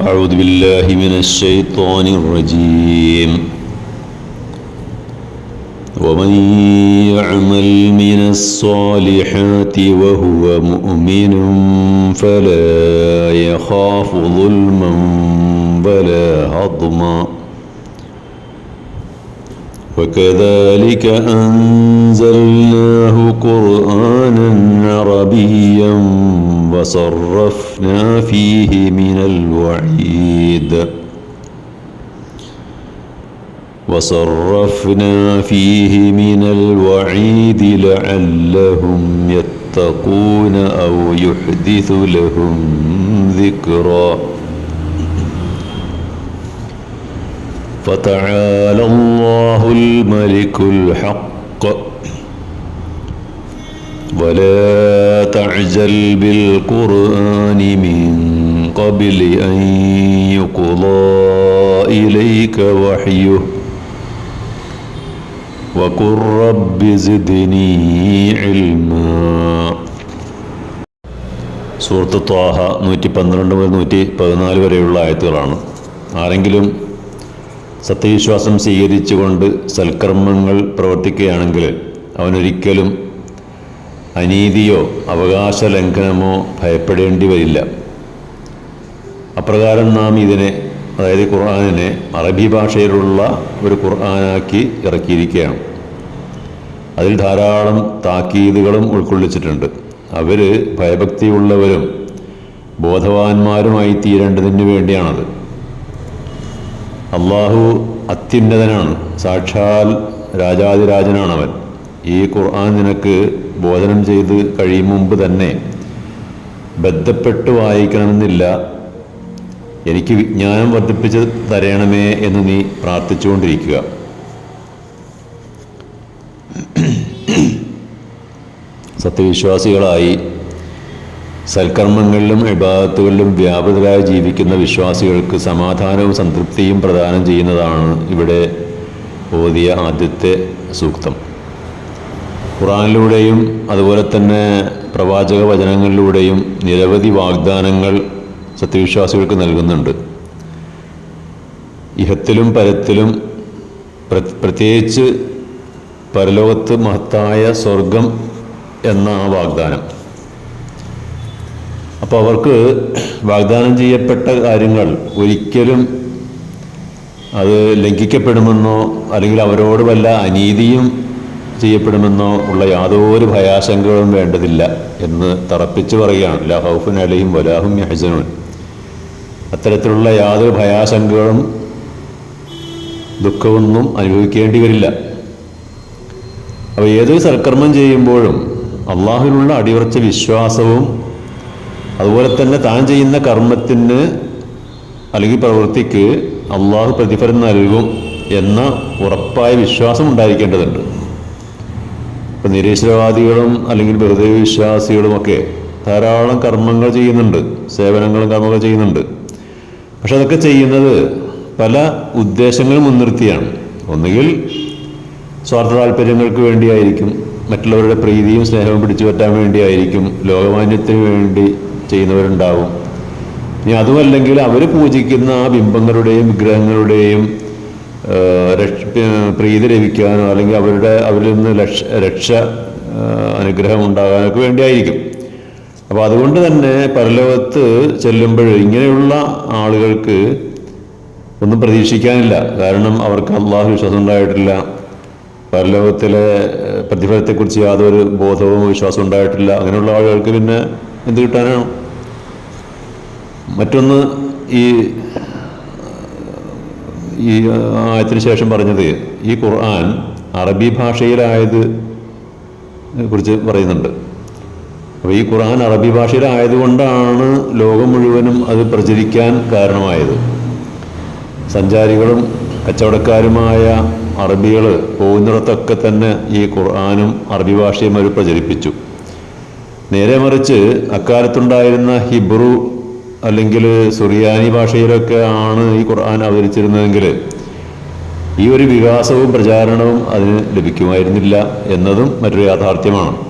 أعوذ بالله من الشيطان الرجيم. ومن يعمل من الصالحات وهو مؤمن فلا يخاف ظلما ولا هضما. وكذلك أنزلناه قرآنا عربيا وصرفنا فيه من الوعيد. وصرفنا فيه من الوعيد لعلهم يتقون أو يحدث لهم ذكرًا. فتعالى الله الملك الحق. ولا تعجل بالقرآن من قبل أن يقضى إليك وحيه وقل رب زدني علما സൂറത്ത് ത്വാഹ നൂറ്റി പന്ത്രണ്ട് മുതൽ നൂറ്റി പതിനാല് വരെയുള്ള ആയത്തുകളാണ് ആരെങ്കിലും സത്യവിശ്വാസം സ്വീകരിച്ചുകൊണ്ട് സൽക്കർമ്മങ്ങൾ പ്രവർത്തിക്കുകയാണെങ്കിൽ അവനൊരിക്കലും അനീതിയോ അവകാശ ലംഘനമോ ഭയപ്പെടേണ്ടി വരില്ല. അപ്രകാരം നാം ഇതിനെ അതായത് ഖുർആാനിനെ അറബി ഭാഷയിലുള്ള ഒരു ഖുർആാനാക്കി ഇറക്കിയിരിക്കുകയാണ്. അതിൽ ധാരാളം താക്കീതുകളും ഉൾക്കൊള്ളിച്ചിട്ടുണ്ട്. അവർ ഭയഭക്തിയുള്ളവരും ബോധവാന്മാരുമായി തീരേണ്ടതിന് വേണ്ടിയാണത്. അള്ളാഹു അത്യുന്നതനാണ്. സാക്ഷാൽ രാജാതിരാജനാണ് അവൻ ഈ ഖുർആൻ നിനക്ക് ബോധനം ചെയ്ത് കഴിയും മുമ്പ് തന്നെ ബന്ധപ്പെട്ട് വായിക്കണമെന്നില്ല. എനിക്ക് വിജ്ഞാനം വർദ്ധിപ്പിച്ച് തരണമേ എന്ന് നീ പ്രാർത്ഥിച്ചുകൊണ്ടിരിക്കുക. സത്യവിശ്വാസികളായി സൽക്കർമ്മങ്ങളിലും വിഭാഗത്തുകളിലും വ്യാപൃതരായി ജീവിക്കുന്ന വിശ്വാസികൾക്ക് സമാധാനവും സംതൃപ്തിയും പ്രദാനം ചെയ്യുന്നതാണ് ഇവിടെ ഓതിയ ആദ്യത്തെ സൂക്തം. ഖുറാനിലൂടെയും അതുപോലെ തന്നെ പ്രവാചക വചനങ്ങളിലൂടെയും നിരവധി വാഗ്ദാനങ്ങൾ സത്യവിശ്വാസികൾക്ക് നൽകുന്നുണ്ട്. ഇഹത്തിലും പരത്തിലും പ്രത്യേകിച്ച് പരലോകത്ത് മഹത്തായ സ്വർഗം എന്ന ആ വാഗ്ദാനം. അപ്പോൾ അവർക്ക് വാഗ്ദാനം ചെയ്യപ്പെട്ട കാര്യങ്ങൾ ഒരിക്കലും അത് ലംഘിക്കപ്പെടുമെന്നോ അല്ലെങ്കിൽ അവരോട് വല്ല അനീതിയും ചെയ്യപ്പെടുമെന്നോ ഉള്ള യാതൊരു ഭയാശങ്കകളും വേണ്ടതില്ല എന്ന് തറപ്പിച്ച് പറയുകയാണ്. ലഹൌഫുൻ അലയും വലാഹും യഹജനുൻ അത്തരത്തിലുള്ള യാതൊരു ഭയാശങ്കകളും ദുഃഖമൊന്നും അനുഭവിക്കേണ്ടി വരില്ല. അപ്പോൾ ഏതൊരു സൽക്കർമ്മം ചെയ്യുമ്പോഴും അള്ളാഹുവിനുള്ള അടിയുറച്ച വിശ്വാസവും അതുപോലെ തന്നെ താൻ ചെയ്യുന്ന കർമ്മത്തിന് അല്ലെങ്കിൽ പ്രവൃത്തിക്ക് അള്ളാഹു പ്രതിഫലം നൽകും എന്ന ഉറപ്പായ വിശ്വാസം ഉണ്ടായിരിക്കേണ്ടതുണ്ട്. ഇപ്പം നിരീശ്വരവാദികളും അല്ലെങ്കിൽ വെറുതെ വിശ്വാസികളുമൊക്കെ ധാരാളം കർമ്മങ്ങൾ ചെയ്യുന്നുണ്ട്. സേവനങ്ങളും കർമ്മങ്ങൾ ചെയ്യുന്നുണ്ട്. പക്ഷെ അതൊക്കെ ചെയ്യുന്നത് പല ഉദ്ദേശങ്ങൾ മുൻനിർത്തിയാണ്. ഒന്നുകിൽ സ്വാർത്ഥ താല്പര്യങ്ങൾക്ക് വേണ്ടിയായിരിക്കും മറ്റുള്ളവരുടെ പ്രീതിയും സ്നേഹവും പിടിച്ചു പറ്റാൻ വേണ്ടിയായിരിക്കും ലോകമാന്യത്തിന് വേണ്ടി ചെയ്യുന്നവരുണ്ടാവും. ഇനി അതുമല്ലെങ്കിൽ അവർ പൂജിക്കുന്ന ആ ബിംബങ്ങളുടെയും വിഗ്രഹങ്ങളുടെയും പ്രീതി ലഭിക്കാനോ അല്ലെങ്കിൽ അവരുടെ അവരിൽ നിന്ന് രക്ഷ രക്ഷ അനുഗ്രഹം ഉണ്ടാകാനൊക്കെ വേണ്ടിയായിരിക്കും. അപ്പോൾ അതുകൊണ്ട് തന്നെ പരലോകത്ത് ചെല്ലുമ്പോൾ ഇങ്ങനെയുള്ള ആളുകൾക്ക് ഒന്നും പ്രതീക്ഷിക്കാനില്ല. കാരണം അവർക്ക് അള്ളാഹു വിശ്വാസം ഉണ്ടായിട്ടില്ല. പരലോകത്തിലെ പ്രതിഫലത്തെക്കുറിച്ച് യാതൊരു ബോധവും വിശ്വാസവും ഉണ്ടായിട്ടില്ല. അങ്ങനെയുള്ള ആളുകൾക്ക് പിന്നെ എന്ത് കിട്ടാനാണ്? മറ്റൊന്ന് ഈ ഈ ആയത്തിന് ശേഷം പറഞ്ഞത് ഈ ഖുർആൻ അറബി ഭാഷയിലായത് കുറിച്ച് പറയുന്നുണ്ട്. അപ്പോൾ ഈ ഖുർആൻ അറബി ഭാഷയിലായതുകൊണ്ടാണ് ലോകം മുഴുവനും അത് പ്രചരിക്കാൻ കാരണമായത്. സഞ്ചാരികളും കച്ചവടക്കാരുമായ അറബികൾ പോകുന്നിടത്തൊക്കെ തന്നെ ഈ ഖുർആാനും അറബി ഭാഷയും അവർ പ്രചരിപ്പിച്ചു. നേരെ മറിച്ച് അക്കാലത്തുണ്ടായിരുന്ന ഹിബ്രു അല്ലെങ്കിൽ സുറിയാനി ഭാഷയിലൊക്കെ ആണ് ഈ ഖുർആൻ അവതരിച്ചിരുന്നതെങ്കിൽ ഈ ഒരു വികാസവും പ്രചാരണവും അതിന് ലഭിക്കുമായിരുന്നില്ല എന്നതും മറ്റൊരു യാഥാർത്ഥ്യമാണ്.